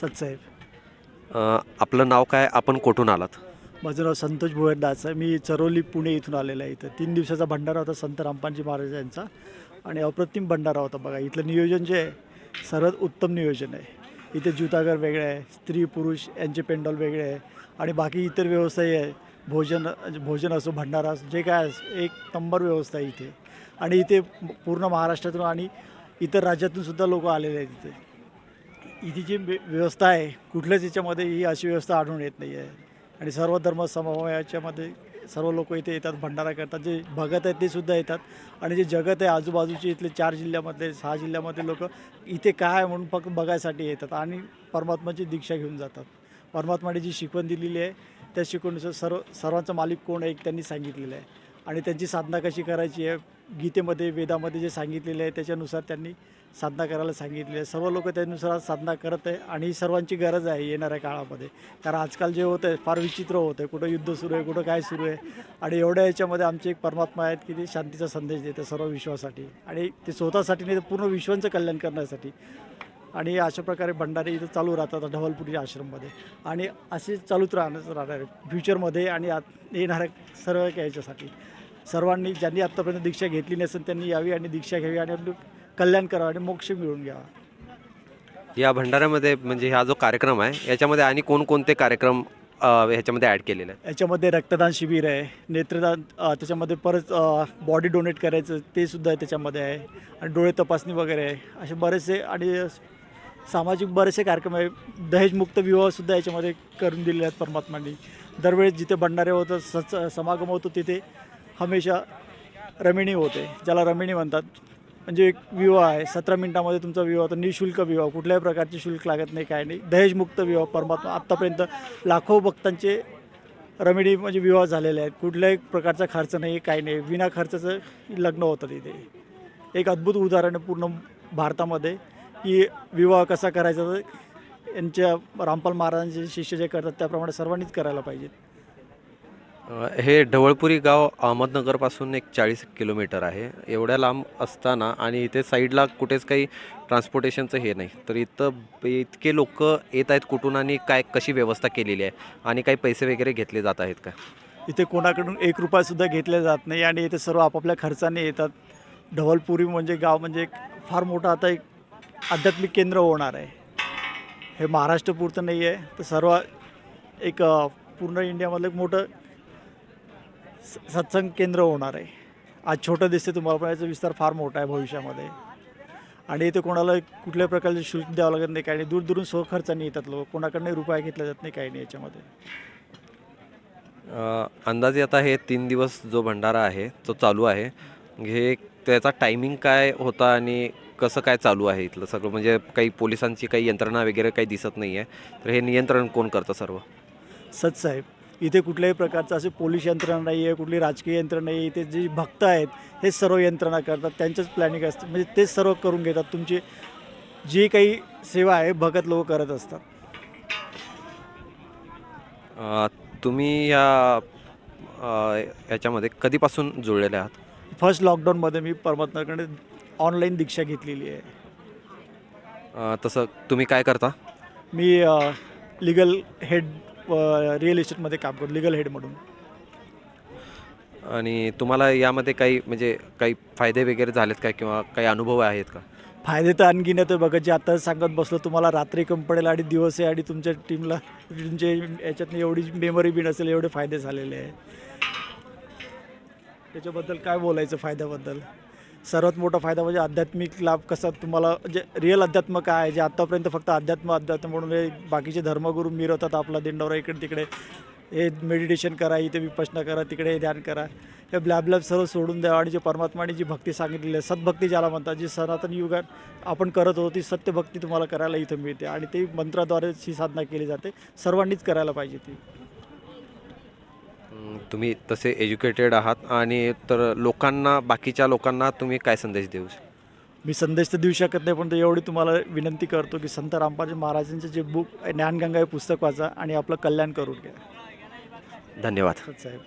सतसाहेब अ, आपलं नाव काय? आपण कुठून आलात? माझं नाव संतोष भुवर दास आहे मी चरोली पुणे इथून आलेला आहे इथं. तीन दिवसाचा भंडारा होता संत रामपानजी महाराज यांचा. आणि अप्रतिम भंडारा होता बघा. इथलं नियोजन जे आहे सर्वात उत्तम नियोजन आहे. इथे ज्युतागर वेगळे आहे स्त्री पुरुष यांचे पेंडॉल वेगळे आहे. आणि बाकी इतर व्यवस्थाही आहे. भोजन भोजन असो भंडारा असो जे काय असो एक नंबर व्यवस्था आहे इथे. आणि इथे पूर्ण महाराष्ट्रातून आणि इतर राज्यातून सुद्धा लोक आलेले आहेत इथे. इथे जी व्यवस्था आहे कुठल्याच याच्यामध्ये ही अशी व्यवस्था आढळून येत नाही आहे आणि सर्व धर्म समवयाच्यामध्ये सर्व लोक इथे येतात भंडारा करतात. जे भगत आहेत ते सुद्धा येतात. आणि जे जगत आहे आजूबाजूचे इथले चार जिल्ह्यामधले सहा जिल्ह्यामधले लोक इथे काय आहे म्हणून फक्त बघायसाठी येतात आणि परमात्माची दीक्षा घेऊन जातात. परमात्माने जी शिकवण दिलेली आहे त्या शिकवणीचं सर्व सर्वांचा मालिक कोण आहे त्यांनी सांगितलेलं आहे. आणि त्यांची साधना कशी करायची आहे गीतेमध्ये वेदामध्ये जे सांगितलेले आहे त्याच्यानुसार त्यांनी साधना करायला सांगितले आहे. सर्व लोक त्यानुसार साधना करत आहे आणि ही सर्वांची गरज आहे येणाऱ्या काळामध्ये. कारण आजकाल जे होतं आहे फार विचित्र होतं आहे कुठं युद्ध सुरू आहे कुठं काय सुरू आहे. आणि एवढ्या याच्यामध्ये आमचे एक परमात्मा आहेत की ते शांतीचा संदेश देते सर्व विश्वासाठी. आणि ते स्वतःसाठी नाही तर पूर्ण विश्वांचं कल्याण करण्यासाठी. आणि अशा प्रकारे भंडारे इथं चालू राहतात ढवलपुरी आश्रममध्ये. आणि असे चालूच राहणार राहणार आहे फ्युचरमध्ये आणि आत येणाऱ्या सर्व याच्यासाठी. सर्वांनी ज्यांनी आत्तापर्यंत दीक्षा घेतली नसेल त्यांनी यावी आणि दीक्षा घ्यावी आणि आपलं कल्याण करावं आणि मोक्ष मिळवून घ्यावा. या भंडाऱ्यामध्ये म्हणजे हा जो कार्यक्रम आहे याच्यामध्ये आणि कोणकोणते कार्यक्रम अ, ह्याच्यामध्ये ॲड केलेले आहेत? याच्यामध्ये रक्तदान शिबिर आहे नेत्रदान अ, त्याच्यामध्ये परत बॉडी डोनेट करायचं ते सुद्धा त्याच्यामध्ये आहे आणि डोळे तपासणी वगैरे आहे. असे बरेचसे आणि सामाजिक बरेचसे कार्यक्रम आहे. दहेजमुक्त विवाहसुद्धा याच्यामध्ये करून दिलेले आहेत परमात्मांनी. दरवेळेस जिथे भंडारे होतं सच समागम होतो तिथे हमेशा रमिणी होते ज्याला रमिणी म्हणतात. म्हणजे एक विवाह आहे सतरा मिनिटामध्ये तुमचा विवाह होतो निशुल्क विवाह कुठल्याही प्रकारचे शुल्क लागत नाही काय नाही. दहेजमुक्त विवाह परमात्मा आत्तापर्यंत लाखो भक्तांचे रमिणी म्हणजे विवाह झालेले आहेत. कुठल्याही प्रकारचा खर्च नाही काही नाही. विना खर्चाचं लग्न होतं तिथे. एक अद्भुत उदाहरण आहे पूर्ण भारतामध्ये की विवाह कसा करायचा यांच्या रामपाल महाराजांचे शिष्य जे करतात त्याप्रमाणे सर्वांनीच करायला पाहिजे हे ढवळपुरी गाव अहमदनगरपासून एक चाळीस किलोमीटर आहे. एवढ्या लांब असताना आणि इथे साईडला कुठेच काही ट्रान्सपोर्टेशनचं हे नाही. तर इथं इतके लोक येत आहेत कुठून आणि काय कशी व्यवस्था केलेली आहे आणि काही पैसे वगैरे घेतले जात आहेत का? इथे कोणाकडून एक रुपयासुद्धा घेतला जात नाही आणि इथे सर्व आपापल्या खर्चाने येतात. ढवलपुरी म्हणजे गाव म्हणजे एक फार मोठं आता एक आध्यात्मिक केंद्र होणार आहे. हे महाराष्ट्रपुरतं नाही आहे तर सर्व एक पूर्ण इंडियामधलं एक मोठं सत्संग केंद्र होणार आहे. आज छोटं दिसते तुम्हाला पण याचा विस्तार फार मोठा आहे भविष्यामध्ये. आणि इथे कोणाला कुठल्याही प्रकारचे शुल्क द्यावं लागत नाही काही नाही. दूरदूरून स्वखर्चाने येतात लोक. कोणाकडनंही रुपया घेतला जात नाही काही नाही याच्यामध्ये. अंदाजे आता हे तीन दिवस जो भंडारा आहे तो चालू आहे. हे त्याचा टायमिंग काय होता आणि कसं काय चालू आहे इथलं सगळं? म्हणजे काही पोलिसांची काही यंत्रणा वगैरे काही दिसत नाही आहे तर हे नियंत्रण कोण करतं सर्व? सच साहेब इथे कुठल्याही प्रकारचं असे पोलीस यंत्रणा नाही आहे कुठली राजकीय यंत्रणा नाही आहे इथे जे भक्त आहेत हेच सर्व यंत्रणा करतात त्यांचंच प्लॅनिंग असतं. म्हणजे तेच सर्व करून घेतात. तुमची जी काही सेवा आहे भगत लोक करत असतात. तुम्ही या याच्यामध्ये कधीपासून जुळलेले आहात? फर्स्ट लॉकडाऊनमध्ये मी परमात्माकडे ऑनलाईन दीक्षा घेतलेली आहे. तसं तुम्ही काय करता? मी लिगल हेड रिअल इस्टेटमध्ये काम करतो लिगल हेड म्हणून. आणि तुम्हाला यामध्ये काही म्हणजे काही फायदे वगैरे झालेत का किंवा काही अनुभव आहेत का? फायदे तर आणखीन येतं बघा जे आता सांगत बसलो तुम्हाला रात्री कमी पडेल आणि दिवस आहे आणि तुमच्या टीमला तुमचे याच्यातनं एवढी मेमरी बी नसेल एवढे फायदे झालेले आहे त्याच्याबद्दल काय बोलायचं फायद्याबद्दल? सर्वात मोठा फायदा म्हणजे आध्यात्मिक लाभ कसा तुम्हाला जे रिअल अध्यात्म काय आहे जे आत्तापर्यंत फक्त अध्यात्म अध्यात्म म्हणून हे बाकीचे धर्मगुरू मिरवतात आपला दिंडोरा इकडे तिकडे. हे मेडिटेशन करा इथे विपश्ना करा तिकडे हे ध्यान करा. हे ब्लॅबलॅब सर्व सोडून द्या आणि जे परमात्माने जी भक्ती सांगितलेली आहे सद्भक्ती ज्याला म्हणतात जी सनातन युगात आपण करत होतो ती सत्यभक्ती तुम्हाला करायला इथं मिळते. आणि ती मंत्राद्वारे ही साधना केली जाते. सर्वांनीच करायला पाहिजे ती. तुम्ही तसे एज्युकेटेड आहात आणि तर लोकांना बाकीच्या लोकांना तुम्ही काय संदेश देऊ शकता मी संदेश तर देऊ शकत नाही पण एवढी तुम्हाला विनंती करतो की संत रामपाजी महाराजांचे जे बुक ज्ञानगंगा हे पुस्तक वाचा आणि आपलं कल्याण करून घ्या. धन्यवाद. साहेब.